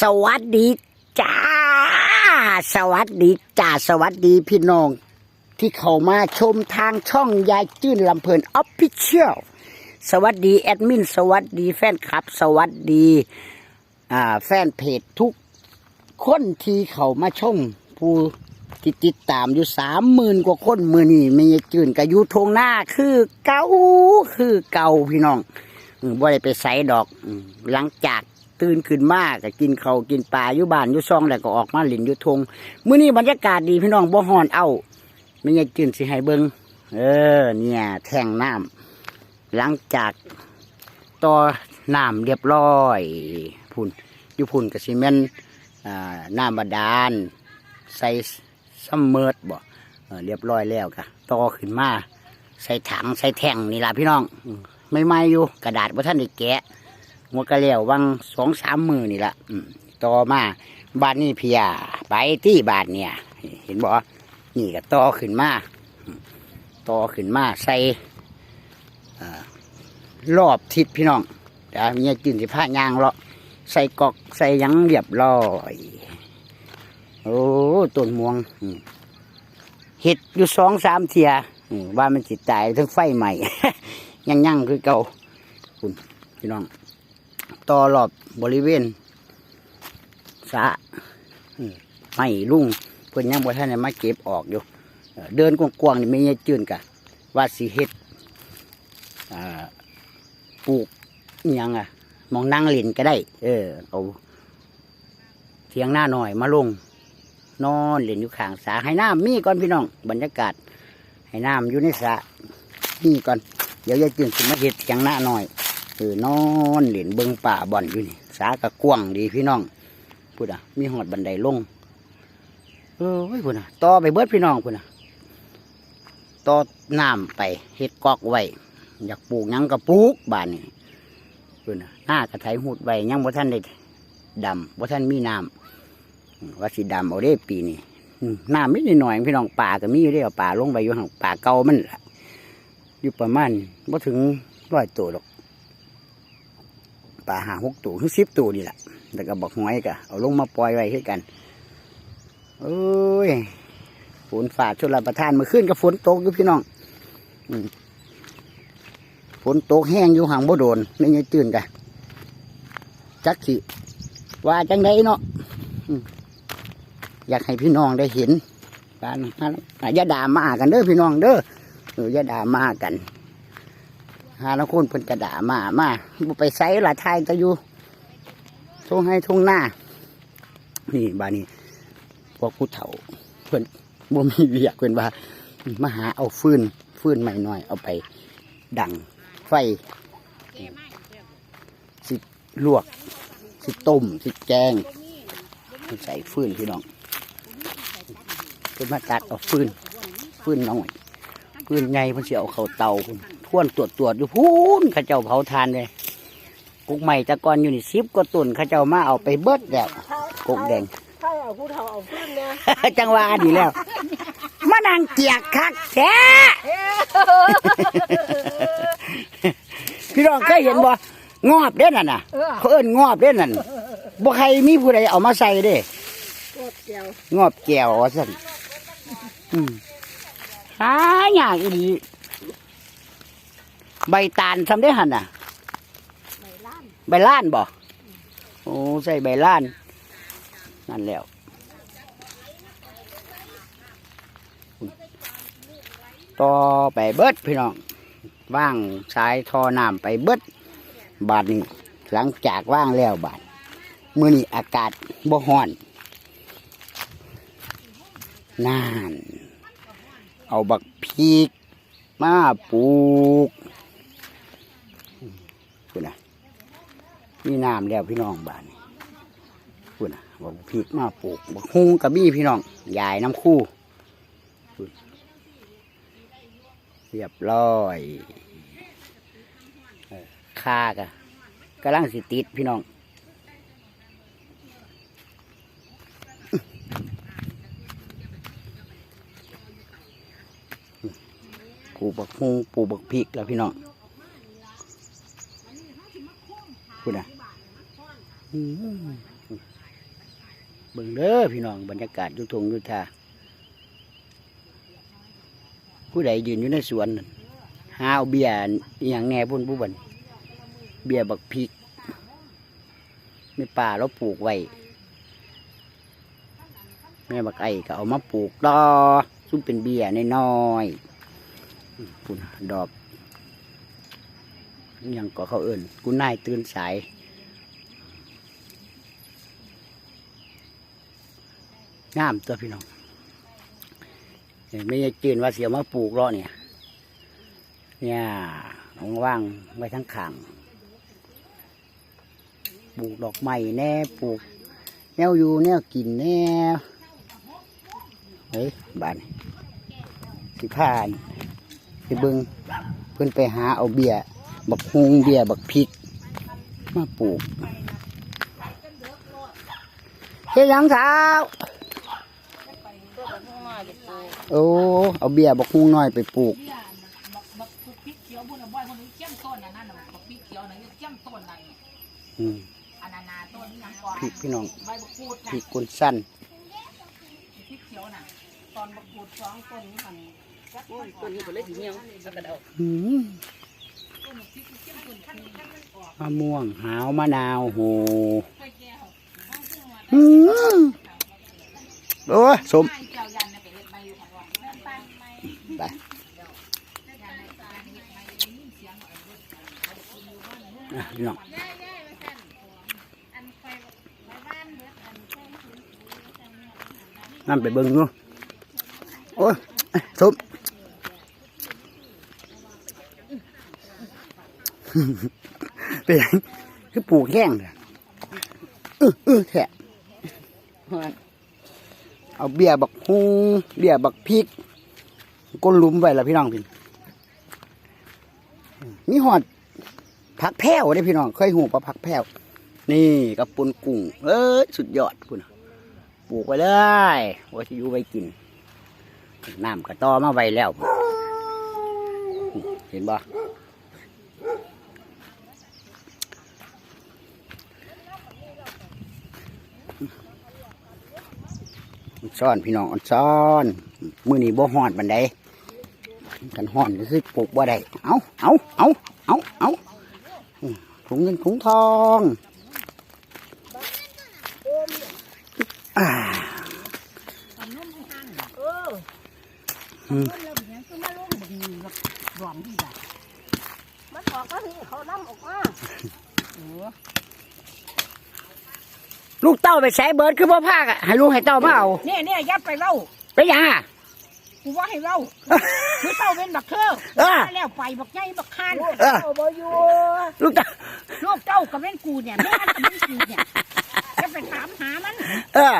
สวัสดีจ้า สวัสดีจ้าสวัสดีพี่น้อง ที่เข้ามาชมทางช่องยายจื้นลำเพลินออฟฟิเชียลสวัสดีแอดมิน สวัสดีแฟนคลับ สวัสดีแฟนเพจทุกคนที่เข้ามาชมผู้ที่ติดตามอยู่สามหมื่นกว่าคนมือนี่ไม่ยจื้นกับยูทงหน้าคือเก่าคือเก่าพี่น้องบ่ได้ไปใส่ดอกหลังจาก ตื่นขึ้นมาก็กินเขากินปลาอยู่บ้านอยู่ซองแล้วก็ออกมาหลินอยู่ทงมื้อนี้บรรยากาศดีพี่น้องบ่ฮ้อนเอาไม่ใช่จืนสิให้เบิงเออ เนี่ย แทงน้ำหลังจากต่อน้ำเรียบร้อยพุ่นอยู่พุ่นก็สิแม่นอ่าน้ำบาดาลใส่ซัมเมิร์บ่เรียบร้อยแล้วก็ต่อขึ้นมา ใส่ถังใส่แท่งนี่ล่ะพี่น้อง ไม่ไม่อยู่กระดาษว่าท่านได้แกะ หัวกระเหลี่ยววังสองสามมือนี่ละอืมต่อมาบ้านนี้เพียไปที่บ้านเนี่ย เห็นบ่นี่ก็ต่อขึ้นมาต่อขึ้นมาใส่รอบทิศพี่น้องเดี๋ยวมีจืนสิผ้ายางเลาะใส่กอกใส่ยังเรียบร้อยโอ้ต้นม่วงเห็ดอยู่สองสามเทียว่ามันจิตตายทั้งไฟใหม่ ยังยังคือเก่าคุณพี่น้อง ต่อรอบบริเวณสะไม่ลุ่งเพิ่นยังบ่ท่านมาเก็บออกอยู่ เดินกว้างๆนี่ไม่ยจืนกะว่าสีเฮ็ดปลูกยังอะ มองนั่งเล่นก็ได้ เออเอาเทียงหน้าหน่อยมาลง นอนเล่นอยู่ข้างสาให้น้ำมีก่อนพี่น้อง บรรยากาศ ให้น้ำอยู่ในสระนี่ก่อน เดี๋ยวยายจืนสิมาเห็ดเถียงหน้าหน่อย เออนอนเหรียญเบิงป่าบ่อนอยู่นี่สากระกว้างดีพี่น้องพูดอะมีหอดบันไดลงเออพูดอะต่อไปเบิดพี่น้องพูดอะต่อน้ำไปเห็ดกอกไว้อยากปลูกยังก็ปลูกบ้านนี่พูดอะหน้ากระไถหูดไว้ยังบ่ท่านได้ดำบ่ท่านมีน้ำว่าสิดำเอาได้ปีนี้น้ำนิดหน่อยพี่น้องป่าก็มีอยู่ได้เอาป่าลงไปอยู่ห่างป่าเก่ามันล่ะอยู่ประมาณบ่ถึงร้อยตัวหรอก ป่าหาหกตัวถึงสิบตัวนี่แหละแต่ก็บอกหอยก็เอาลงมาปล่อยไว้ให้กันโอ้ยฝนฝ่าชนรับประทานมื่อคืนก็ฝนตกอยู่พี่น้องฝนตกแห้งอยู่ห่างบ่โดนไม่ไงตื่นกันจักสิว่าจังไดเนาะอยากให้พี่น้องได้เห็นการหาอย่าด่ามากันเด้อพี่น้องเด้อเอออย่าด่ามากัน หาละคนเพิ่นกระดามามาบ่ไปไสละทายก็อยู่ทงให้ทุ่งหน้า นี่บานี้พวกผู้เฒ่าเพิ่นบ่มีเวียกเพิ่นว่ามาหาเอาฟืนฟืนใหม่หน่อยเอาไป ดังไฟสิลวก สิต้มสิแกงใส่ฟืนพี่น้องเพิ่นมาตัดเอาฟืนฟืนน้อยฟืนใหญ่เพิ่นสิเอาเข้าเตาพุ่น ท่วนตรวจตรวจอยู่พูนเข้าเจ้าเผาทานเลยกุกใหม่ตะกอนอยู่นี่สิบก็ตุนเข้าเจ้ามาเอาไปเบิดแล้วกุกแดงถ้าเอาผู้เฒ่าเอาขึ้นเนี่ยจังหวะดีแล้วมานั่งเกียกคักแท้พี่น้องเคยเห็นบ่งอบเด้นั่นน่ะเออเขาเอิ้นงอบเด้นั่นบ่ใครมีผู้ใดเอามาใส่เด้กดเกี่ยวงอบแก้วว่าสั่นอืมหายากอีหลี ใบตาลทำได้หันน่ะ ใบล้านใบล้านบ่โอ้ใส่ใบล้าน นั่นแล้วต่อไปเบิดพี่น้องว่างสายทอน้ำไปเบิด บาดนี้หลังจากว่างแล้วบาดมื้อนี้อากาศบ่ฮ้อนนาน เอาบักพีกมาปลูกคุณนะ มีน้ำแล้วพี่น้องบ้านนี้คุณนะบักพีกมาปลูกบักฮุงกระบี้พี่น้องยายน้ำคู่เรียบร้อยค่ากะกำลังสิติดพี่น้องปลูกบักฮุงปลูกบักพริกแล้วพี่น้องพูดนะอืม เบิ่งเด้อพี่น้องบรรยากาศยุทงยุทธาผู้ใดยืนอยู่ในสวนนั่นหาเอาเบียอย่างแหน่พุ่นผู้บันเบียบักพริกในป่าเราปลูกไว้แม่บักไอ้ก็เอามาปลูกต่อซุ่มเป็นเบียร์น้อยๆพุ่นดอกอยังก็เขาเอิ่นกูนายตื่นสาย งามตัวพี่น้องไม่ใช่จืนว่าเสียวมาปลูกรอเนี่ย เนี่ยเอามาว่างไว้ทั้งขางปลูกดอกไม้แน่ปลูกแนวอยู่แนวกินแน่เฮ้ยบ้านนี่สิพานไปเบิงเพื่อนไปหาเอาเบียร์บักฮุงเบียร์บักพริก มาปลูกเฮ้ยยังสาว โอ้เอาเบียร์บักฮุงน้อยไปปลูกบักบักพริกเขียวบุญบ่อยคนนึงเจียมต้นนั่นน่ะบักพริกเขียวนั่นเจียมต้นนั่นอืมอันนานาต้นนี้ยังก่อนพริกพี่น้องใบบักกูดพน่ะริกกุนสั้นพริกเขียวน่ะตอนบักกูดสองต้นนี้มันต้นนี้เป็นเล็กเหี่ยวสักกระเดาอืมมะม่วงหาวมะนาวโหอืมโอ้ยสมเจ้ายันน่ะไปเฮ็ดใบอยู่ข้างนอกแม่นไปไหม ไปอะพี่น้องนั่นไปเบิ่งดูโอ้ยสมเป็นหยังคือปลูกแห้งเลยเออเออแทะเอาเบียร์บักฮุงเบียร์บักพริก ก้นลุมไว้แล้วพี่น้องพี่มีหอดผักแพ้วได้พี่น้องเคยหูปะผักแพ้วนี่กับปุนกุ้งเอ้ยสุดยอดคุณปลูกไว้เลยว่าจะอยู่ไว้กินน้ำกระต่อมาไว้แล้ว เห็นบ่ซ่อนพี่น้องซ่อน มือนี้บ่ฮ้อนบันได กันฮ้อนก็คือปลูกบ่ได้เอาเอาเอาเอาเอาอืมถุงเงินถุงทองอ่าเอออืมเริ่มยังคือมาลงบักนี่บักหลอมที่แบบมันออกก็ที่เขานำออกมาโอ้ลูกเต้าไปใช้เบิร์ดคือพ่อภาคอะให้ลูกให้เต้ามาเอาเนี่ยเนี่ยยับไปเล่าไปยังอะ กูว่าให้เล่าคือเต้าเป็นบักเธอเออ แล้วไปบักใหญ่บักคานเออเอาบ่อยู่ลูกเต้าลูกเต้ากับแม่นกูเนี่ยแม่นกับแม่นกูเนี่ยจะไปถามหามัน เออ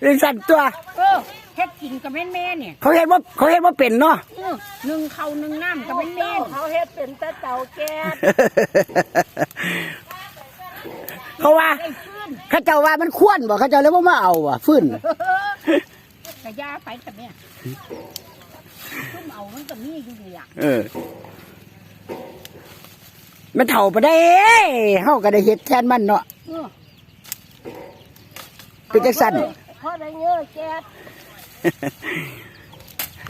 เรื่องสั่นตัว เออเฮ็ดกินกับแม่นแม่เนี่ยเขาเห็นว่าเขาเห็นว่าเป็นเนาะ เออหนึ่งเขาหนึ่งน้ำกับแม่นแม่เจ้าเขาเฮ็ดเป็นแต่เต่าแก๊สเขาว่าได้ขึ้น เขาเจ้าว่ามันควรบ่เขาเจ้าเลยว่ามาเอาว่ะฟื้นก ระยาไปกับเนี่ยซุ่มเอามันก็มีอยู่เลยอะเออมันเถ่าไปได้เฮาก็ได้เฮ็ดแทนมันเนาะเออเป็นจังซั่นเพราะได้เงี้ยแก๊ส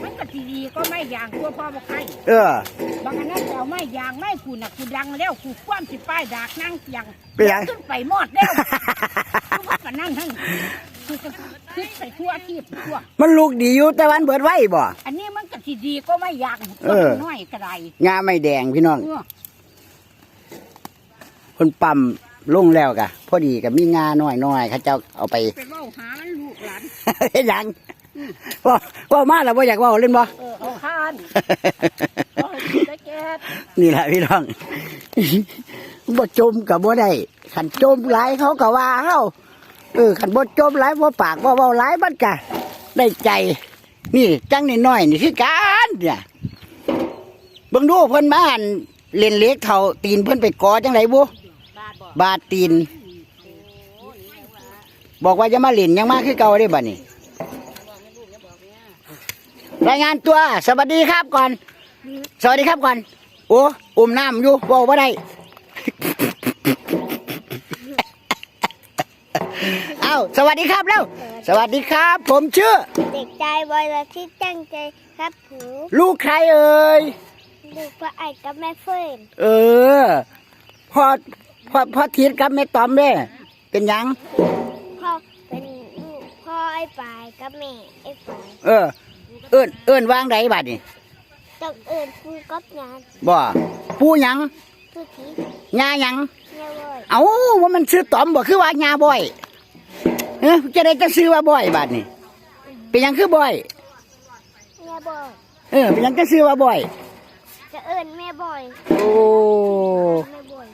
มันก็ทีดีก็ไม่ยางตัวพ่อบอกใครเออบางอันนั้นแต่ไม่ยางไม่กูน่ะกูดังแล้วกูคว้ามสิป้ายดากนั่งเสียงเป็นหยังขึ้นไปหมดแล้วกูว่าก็นั่งทั้ง กูก็ขึ้นไปทั่วที่ทั่ว มันลูกดีอยู่แต่วันเบิดไว้บ่ อันนี้มันก็ทีดีก็ไม่ยางเออน้อยกระไดงาไม่แดงพี่น้องเออคนปั๊มลงแล้วกะพอดีกับมีงาหน่อยๆเขาเจ้าเอาไป ไปเว้าหามันลูกหลานเฮ็ดหยังว่าว่ามาแล้วบ่อยากเว่าเล่นบ่ เออเอาข้านเอาให้กินแต่แก๊สนี่แหละพี่น้อง บ่จมกับบ่ได้ขันจมหลายเขาก็ว่าเฮา เออขันบ่จมหลายบ่ปากบ่เว้าหลายมันก็ได้ใจนี่จังนี่น้อยนี่คือการเนี่ยเบิ่งดูเพิ่นมาอั่นเล่นเล็กเท่าตีนเพิ่นไปกอจังไดบ่บาดบอกบาตีน บอกว่าจะมาเล่นยังมากคือเก่าได้บัดนี้รายงานตัว สวัสดีครับก่อน สวัสดีครับก่อน โอ้อุ้มน้ำอยู่บอกว่าได้ เอ้าสวัสดีครับเร็วสวัสดีครับ ผมชื่อ เด็กใจบอยละที่ตั้งใจครับหูลูกใครเอ่ยลูกพระไอ้กับแม่เฟิร์นเออพ่อพ่อพ่อทิศกับแม่ตอมเด้เป็นหยัง พ่อเป็นลูกพ่อไอ้ปายกับแม่ไอ้ปายเออ เอิ้นเอิ้นวางไดบัดนี่ต้องเอิญพูกับงานบ่ผู้หยังทุกทีญาหยังแม่บอยเอ้าว่ามันชื่อตอมบ่คือว่าญาบ่อย เอ้จะได้จะซื้อว่าบ่อยบัดนี่เป็นหยังคือบ่อย แม่บอยเออเป็นหยังจะซื้อว่าบ่อย จะเอิญแม่บอยโอ้ แม่บอย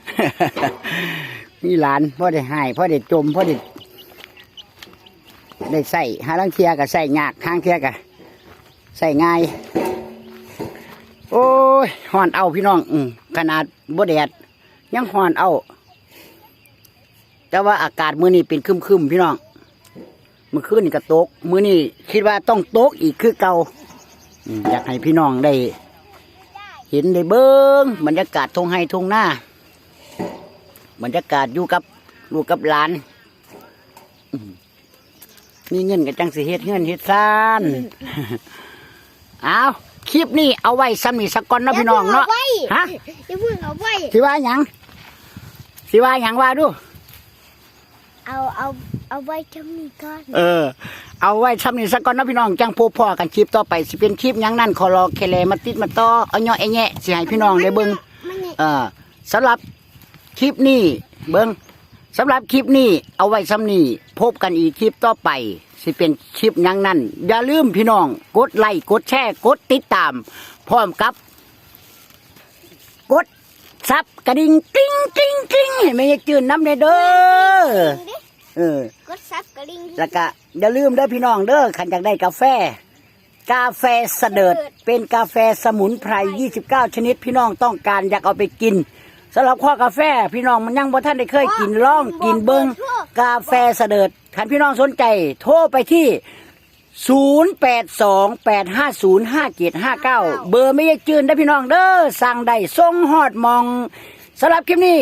นี่หลานพ่อได้ใหายพ่อได้จมพ่อได้ได้ใส่หาลังเทียกับใส่ยากข้างเทียกับใส่ง่าย โอ้ยห่อนเอาพี่น้องอืมขนาดบ่แดดยังห่อนเอา แต่ว่าอากาศมื้อนี้เป็นครึมๆพี่น้องเมื่อคืนนี่ก็ตก มื้อนี้คิดว่าต้องตกอีกคือเก่าอืมอยากให้พี่น้องได้ เห็นได้เบิ้งบรรยากาศทงไฮทงหน้าบรรยากาศอยู่กับลูกกับหลานอืมมีเงินกับจังสิเฮ็ดเงินเฮ็ดซานเอาคลิปนี้เอาไว้ซ้ำนี่สักก่อนเนาะพี่น้องเนาะฮะอย่าเพิ่งเอาไว้สิว่าหยังสิว่าหยังว่าดู เอาเอา เอาไว้ทำนี้ก่อนเออ เอาไว้ซ้ำนี่สักก่อนเนาะพี่น้องจังพบพ่อกันคลิปต่อไปสิเป็นคลิปหยังนั่นขอรอเคเลมาติดมาต่อเอาเนาะไอ้แงะสิให้พี่น้องได้เบิ่งมันเนี่ยเออสำหรับคลิปนี้เบิ้งสำหรับคลิปนี้เอาไว้ซ้ำนี้พบกันอีกคลิปต่อไป สิเป็นคลิปหยังนั้นอย่าลืมพี่น้องกดไลค์กดแชร์กดติดตาม พร้อมกับ กดซับกระดิ่งกิ้งกิ้งกิ้งให้ไม่จืนน้ำเด้อเด้อ เออ กดซับกระดิ่งแล้วก็อย่าลืมเด้อพี่น้องเด้อขันอยากได้กาแฟ กาแฟเสดิร์ดเป็นกาแฟสมุนไพร 29 ชนิด พี่น้องต้องการอยากเอาไปกินสำหรับข้อกาแฟพี่น้องมันยังบ่ท่านได้เคยกินลองกินเบิงกาแฟเสดิร์ดขันพี่น้องสนใจ โทรไปที่ 0828505759 เบอร์ไม่ยายจืนได้อพี่น้องเด้อสั่งได้ส่งฮอดมองสำหรับคลิปนี้